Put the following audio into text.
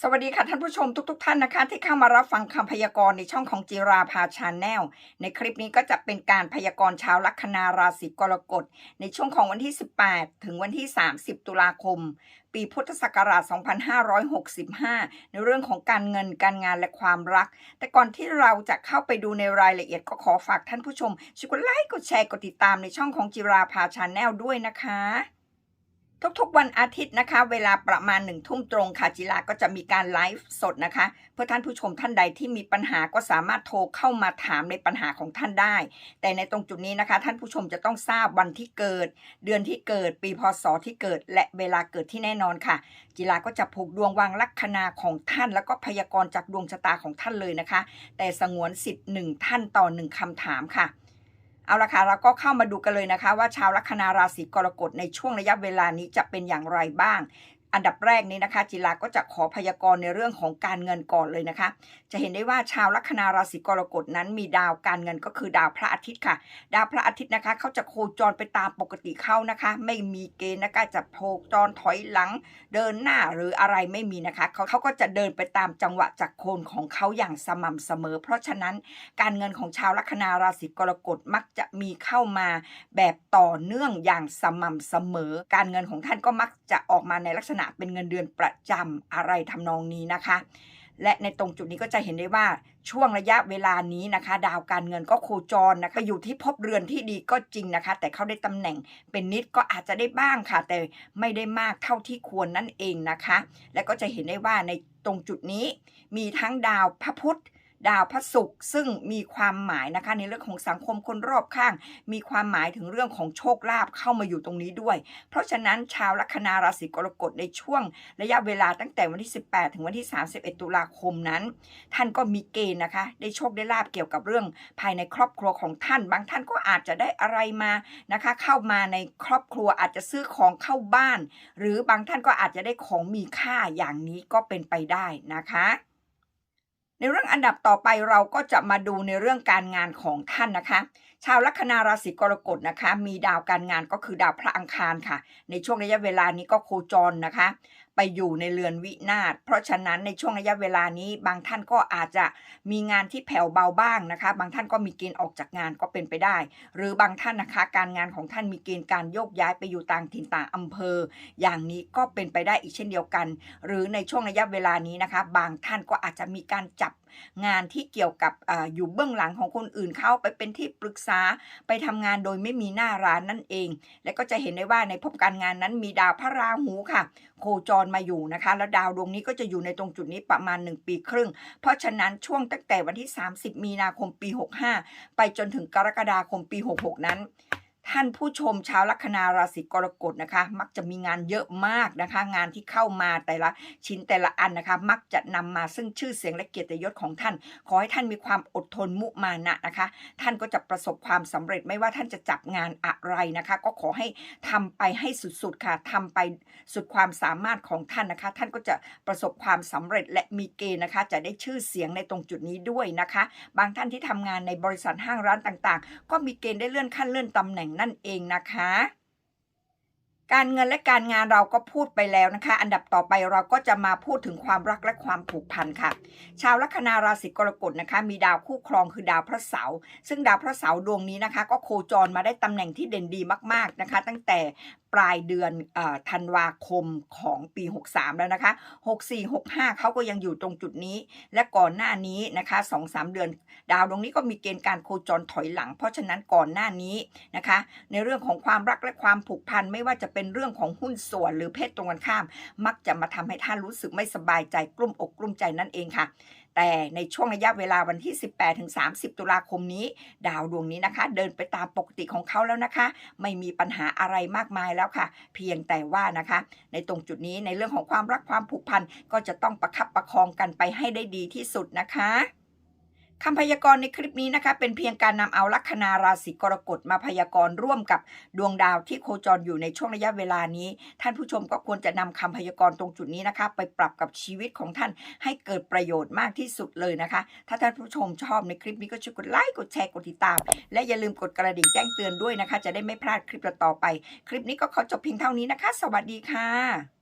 สวัสดีค่ะท่านผู้ชมทุกๆท่านนะคะ ที่เข้ามารับฟังคำพยากรณ์ในช่องของจิราภาชาแนลในคลิปนี้ก็จะเป็นการพยากรณ์ชาวลัคนาราศีกรกฎในช่วงของวันที่ 18 ถึงวันที่ 30 ตุลาคม ปีพุทธศักราช 2565 ในเรื่องของการเงินการงานและความรัก แต่ก่อนที่เราจะเข้าไปดูในรายละเอียดก็ขอฝากท่านผู้ชมช่วยกดไลค์กดแชร์กดติดตามในช่องของจิราภาชาแนลด้วยนะคะ ทุกๆวันอาทิตย์นะคะ เวลาประมาณหนึ่งทุ่มตรงค่ะจิลาก็จะมีการไลฟ์สดนะคะ เพื่อท่านผู้ชมท่านใดที่มีปัญหาก็สามารถโทรเข้ามาถามในปัญหาของท่านได้ แต่ในตรงจุดนี้นะคะ ท่านผู้ชมจะต้องทราบวันที่เกิด เดือนที่เกิด ปีพศที่เกิด และเวลาเกิดที่แน่นอนค่ะ จิลาก็จะผูกดวงวางลัคนาของท่าน แล้วก็พยากรณ์จากดวงชะตาของท่านเลยนะคะ แต่สงวนสิทธิ์หนึ่งท่านต่อหนึ่งคำถามค่ะ เอาละค่ะเราก็เข้ามาดูกันเลยนะคะ ว่าชาวลัคนาราศีกรกฎในช่วงระยะเวลานี้จะเป็นอย่างไรบ้าง อันดับแรกนี้นะคะ จิลาก็จะขอพยากรณ์ในเรื่องของการเงินก่อนเลยนะคะ จะเห็นได้ว่าชาวลัคนาราศีกรกฎนั้น มีดาวการเงินก็คือดาวพระอาทิตย์ค่ะ ดาวพระอาทิตย์นะคะเขาจะโคจรไปตามปกติเข้านะคะ ไม่มีเกณฑ์นะคะจะโคจรถอยหลัง เดินหน้าหรืออะไรไม่มีนะคะเขาเขาก็จะเดินไปตามจังหวะจากโคนของเขาอย่างสม่ำเสมอ เพราะฉะนั้นการเงินของชาวลัคนาราศีกรกฎมักจะมีเข้ามาแบบต่อเนื่องอย่างสม่ำเสมอ การเงินของท่านก็มักจะออกมาในลักษณะเป็นเงินเดือนประจำอะไรทำนองนี้นะคะ และในตรงจุดนี้ก็จะเห็นได้ว่าช่วงระยะเวลานี้นะคะ ดาวการเงินก็โคจรนะคะอยู่ที่ภพเรือนที่ดีก็จริงนะคะ แต่เขาได้ตำแหน่งเป็นนิดก็อาจจะได้บ้างค่ะ แต่ไม่ได้มากเท่าที่ควรนั่นเองนะคะ และก็จะเห็นได้ว่าในตรงจุดนี้มีทั้งดาวพระพุธ ดาวพระศุกร์ซึ่งมีความหมายนะคะ ในเรื่องของสังคมคนรอบข้าง มีความหมายถึงเรื่องของโชคลาภเข้ามาอยู่ตรงนี้ด้วย เพราะฉะนั้นชาวลัคนาราศีกรกฎในช่วงระยะเวลาตั้งแต่วันที่ 18 ถึงวันที่ 31 ตุลาคมนั้น ท่านก็มีเกณฑ์นะคะ ได้โชคได้ลาบเกี่ยวกับเรื่องภายในครอบครัวของท่าน บางท่านก็อาจจะได้อะไรมานะคะ เข้ามาในครอบครัวอาจจะซื้อของเข้าบ้าน หรือบางท่านก็อาจจะได้ของมีค่าอย่างนี้ก็เป็นไปได้นะคะ ในเรื่องอันดับต่อไปเราก็จะมาดูในเรื่องการงานของท่านนะคะ ชาวลัคนาราศีกรกฎนะคะ มีดาวการงานก็คือดาวพระอังคารค่ะ ในช่วงระยะเวลานี้ก็โคจรนะคะไปอยู่ในเรือนวินาศเพราะฉะนั้นในช่วงระยะเวลานี้ บางท่านก็อาจจะมีงานที่แผ่วเบาบ้างนะคะ บางท่านก็มีเกณฑ์ออกจากงานก็เป็นไปได้ หรือบางท่านนะคะการงานของท่านมีเกณฑ์การโยกย้ายไปอยู่ต่างถิ่นต่างอำเภอ อย่างนี้ก็เป็นไปได้อีกเช่นเดียวกัน หรือในช่วงระยะเวลานี้นะคะ บางท่านก็อาจจะมีการจับ งานที่เกี่ยวกับออยู่เบื้องหลังของคนอื่นเข้าไปเป็นที่ปรึกษาไปทำงานโดยไม่มีหน้าร้านนั่นเอง และก็จะเห็นได้ว่าในภพการงานนั้นมีดาวพระราหูค่ะ โคจรมาอยู่นะคะ แล้วดาวดวงนี้ก็จะอยู่ในตรงจุดนี้ประมาณ 1 ปีครึ่ง เพราะฉะนั้นช่วงตั้งแต่วันที่ 30 มีนาคมปี 65 ไปจนถึงกรกฎาคมปี 66 นั้น ท่านผู้ชมชาวลัคนาราศีกรกฎนะคะ มักจะมีงานเยอะมากนะคะ งานที่เข้ามาแต่ละชิ้นแต่ละอันนะคะ มักจะนำมาซึ่งชื่อเสียงและเกียรติยศของท่าน ขอให้ท่านมีความอดทนมุมานะนะคะ ท่านก็จะประสบความสำเร็จไม่ว่าท่านจะจับงานอะไรนะคะ ก็ขอให้ทำไปให้สุดๆค่ะทำไปสุดความสามารถของท่านนะคะ ท่านก็จะประสบความสำเร็จและมีเกณฑ์นะคะ จะได้ชื่อเสียงในตรงจุดนี้ด้วยนะคะ บางท่านที่ทำงานในบริษัทห้างร้านต่างๆ ก็มีเกณฑ์ได้เลื่อนขั้นเลื่อนตำแหน่งนั่นเองนะคะ การเงินและการงานเราก็พูดไปแล้วนะคะ อันดับต่อไปเราก็จะมาพูดถึงความรักและความผูกพันค่ะ ชาวลัคนาราศีกรกฎนะคะ มีดาวคู่ครองคือดาวพระเสาร์ซึ่งดาวพระเสาร์ดวงนี้นะคะ ก็โคจรมาได้ตำแหน่งที่เด่นดีมาก ๆนะคะ ตั้งแต่ ปลายเดือนอธันวาคมของปี 63 แล้วนะคะ 64 65 เขาก็ยังอยู่ตรงจุดนี้ และก่อนหน้านี้นะคะ 2-3 เดือน ดาวดวงนี้ก็มีเกณฑ์การโคจรถอยหลัง เพราะฉะนั้นก่อนหน้านี้นะคะ ในเรื่องของความรักและความผูกพันไม่ว่าจะเป็นเรื่องของหุ้นส่วน หรือเพศตรงกันข้าม มักจะมาทำให้ท่านรู้สึกไม่สบายใจกลุ้มอกกลุ้มใจนั่นเองค่ะ แต่ในช่วงระยะเวลาวันที่ 18ถึง30 ตุลาคมนี้ ดาวดวงนี้นะคะ เดินไปตามปกติของเขาแล้วนะคะ ไม่มีปัญหาอะไรมากมายแล้วค่ะ เพียงแต่ว่านะคะ ในตรงจุดนี้ในเรื่องของความรักความผูกพันก็จะต้องประคับประคองกันไปให้ได้ดีที่สุดนะคะ คำพยากรณ์ในคลิปนี้นะคะเป็นเพียงการนำเอาลัคนาราศีกรกฎมาพยากรณ์ร่วมกับดวงดาวที่โคจรอยู่ในช่วงระยะเวลานี้ ท่านผู้ชมก็ควรจะนำคำพยากรณ์ตรงจุดนี้นะคะ ไปปรับกับชีวิตของท่านให้เกิดประโยชน์มากที่สุดเลยนะคะ ถ้าท่านผู้ชมชอบในคลิปนี้ก็ช่วยกดไลค์กดแชร์กดติดตาม และอย่าลืมกดกระดิ่งแจ้งเตือนด้วยนะคะ จะได้ไม่พลาดคลิปต่อไป คลิปนี้ก็ขอจบเพียงเท่านี้นะคะ สวัสดีค่ะ